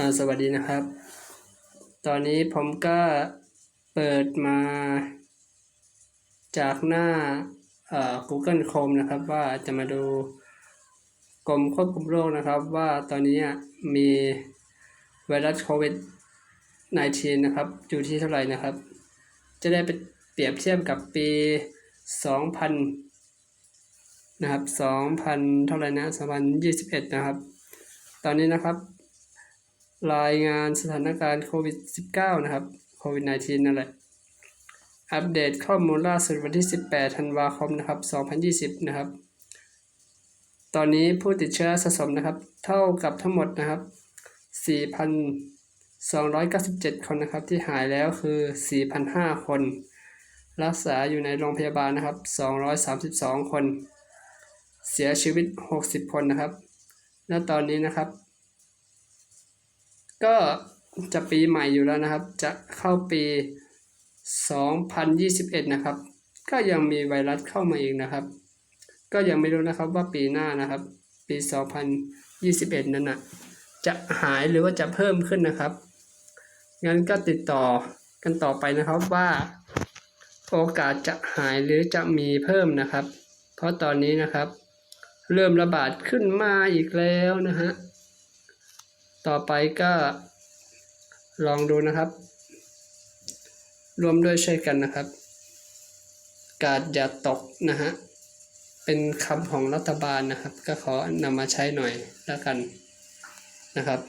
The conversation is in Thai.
อ่าสวัสดีนะครับ ตอนนี้ผมก็เปิดมา จากหน้าอ่อ Google Chrome นะครับ ว่าจะมาดูกรมควบคุมโรคนะครับ ว่าตอนนี้มีไวรัสโควิด -19 นะครับ อยู่ที่เท่าไหร่นะครับ จะได้ไปเปรียบเทียบกับปี 2000นะครับ 2000 เท่าไหร่นะ 2021 นะครับ ตอนนี้นะครับ รายงานสถานการณ์โควิด -19 นะครับ โควิด -19 นั่นแหละ อัปเดตข้อมูลล่าสุดวันที่ 18 ธันวาคมนะครับ 2020 นะครับ ตอนนี้ผู้ติดเชื้อสะสมนะครับ เท่ากับทั้งหมดนะครับ 4,297 คนนะครับ ที่หายแล้วคือ 4,005 คน รักษาอยู่ในโรงพยาบาลนะครับ 232 คน เสียชีวิต 60 คนนะครับ และตอนนี้นะครับ ก็จะปีใหม่อยู่แล้วนะครับ จะเข้าปี 2021 นะครับ ก็ยังมีไวรัสเข้ามาอีกนะครับ ก็ยังไม่รู้นะครับว่าปีหน้านะครับ ปี 2021 นั้นนะจะหายหรือว่าจะเพิ่มขึ้นนะครับ งั้นก็ติดต่อกันต่อไปนะครับว่าโอกาสจะหายหรือจะมีเพิ่มนะครับ เพราะตอนนี้นะครับ เริ่มระบาดขึ้นมาอีกแล้วนะฮะ ต่อไปก็ลองดูนะครับ รวมด้วยช่วยกันนะครับ กาดอย่าตกนะฮะ เป็นคำของรัฐบาลนะครับ ก็ขอนำมาใช้หน่อยแล้วกันนะครับ